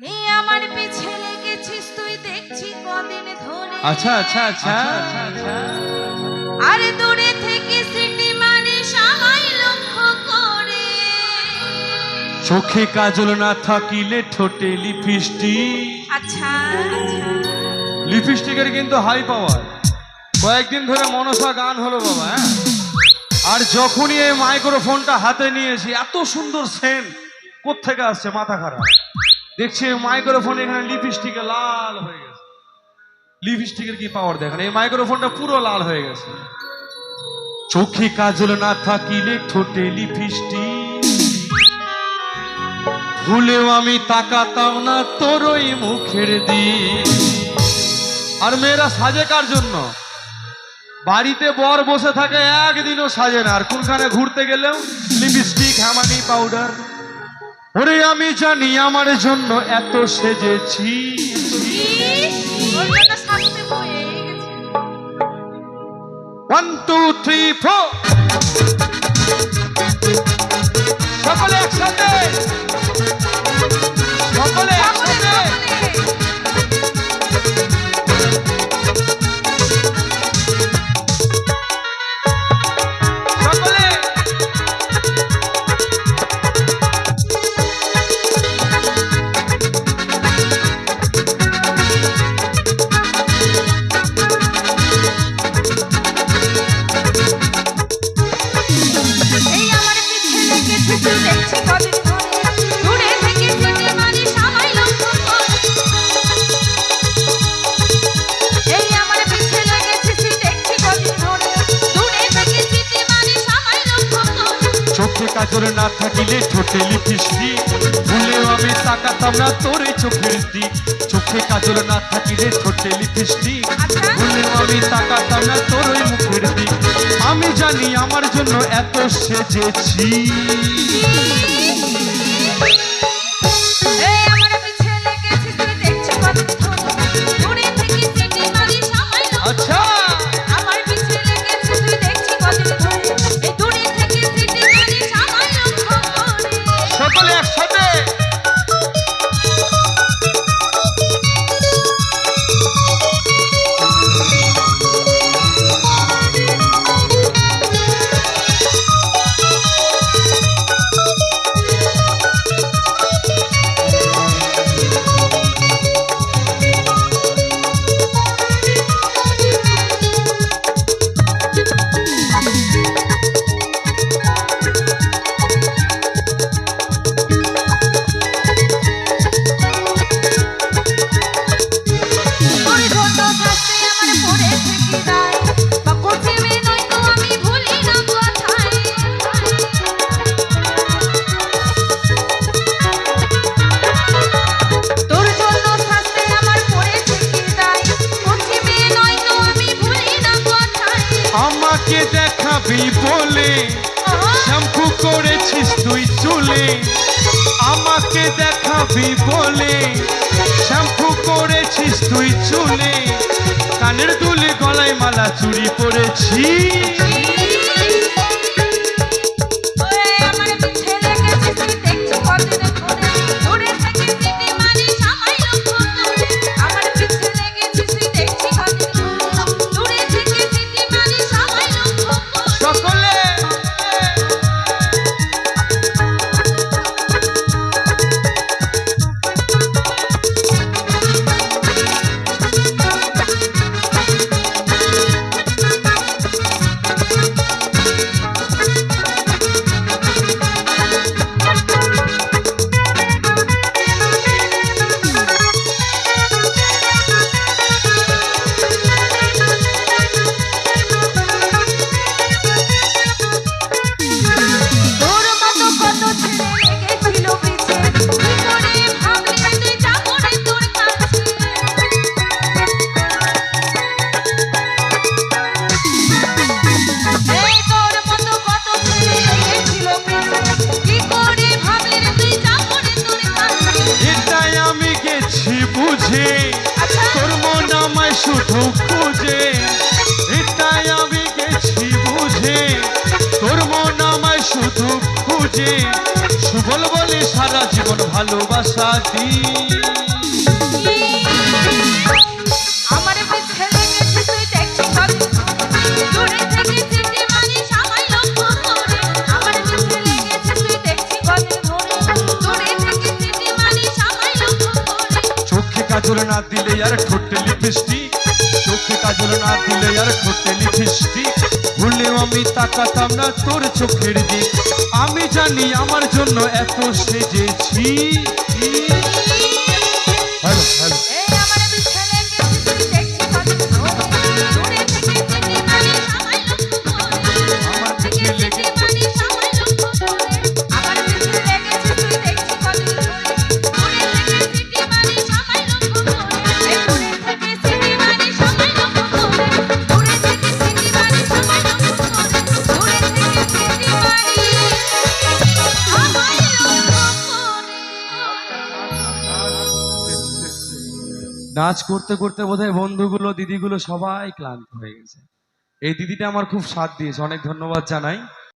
এই আমার পিছে লেগেছিস তুই দেখছি কদিন ধরে। আচ্ছা আচ্ছা আচ্ছা। আরে দূরে থেকে সিটি মানে সবাই লক্ষ্য করে। চোখে কাজল না থাকিলে ঠোঁটে লিপস্টিক। আচ্ছা। লিপস্টিকের কিন্তু হাই পাওয়ার কয়েকদিন ধরে মনসা গান হলো বাবা হ্যাঁ? আর যখনই এই মাইক্রোফোনটা হাতে নিয়েছি এত সুন্দর সেন্ট কোত্থেকে আসছে? মাথা খারাপ। দেখছি মাইক্রোফোন এখানে লিপস্টিকে লাল হয়ে গেছে। লিপস্টিকের কি পাওয়ার দেখেন? এই মাইক্রোফোনটা পুরো লাল হয়ে গেছে। চোখে কাজল না থাকিলে ঠোঁটে লিপস্টিক ভুলেও আমি তাকাতাম না তোর ওই মুখের দিক। আর মেয়েরা সাজে কার জন্য? বাড়িতে বর বসে থাকে, একদিনও সাজে না। আর কোনখানে ঘুরতে গেলেও লিপস্টিক হ্যামানি পাউডার ওরে আমি জানি আমার জন্য এত সেজেছি। ওয়ান টু থ্রি ফোর কাজল না থাকিলে ঠোঁটে লিপস্টিক ভুলেও আমি তাকাতাম না তোর চোখের দিক। চোখে কাজল না থাকিলে ঠোঁটে লিপস্টিক আচ্ছা। ভুলেও আমি তাকাতাম না জানি আমার জন্য এত সেজেছি। এই আমাকে দেখাবি বলে। শ্যাম্পু করেছিস তুই চুলে। আমাকে দেখাবি বলে। শ্যাম্পু করেছিস তুই চুলে। কানের দুলে গলায় মালা চুরি পরেছি দূরে থেকে সিটি মারিস আমায় লক্ষ্য করে। চোখে কাজল না দিলে আর ঠোঁটে লিপস্টিক। চোখে কাজল না দিলে আর ঠোঁটে লিপস্টিক ভুলেও আমি তাকাতাম না তোর চোখের দিক। আমি জানি আমার জন্য এত সেজেছি। Hello hello. নাচ করতে করতে বোধহয় বন্ধুগুলো, দিদিগুলো সবাই ক্লান্ত হয়ে গেছে। এই দিদিটা আমার খুব সাথ দিয়েছে, অনেক ধন্যবাদ জানাই।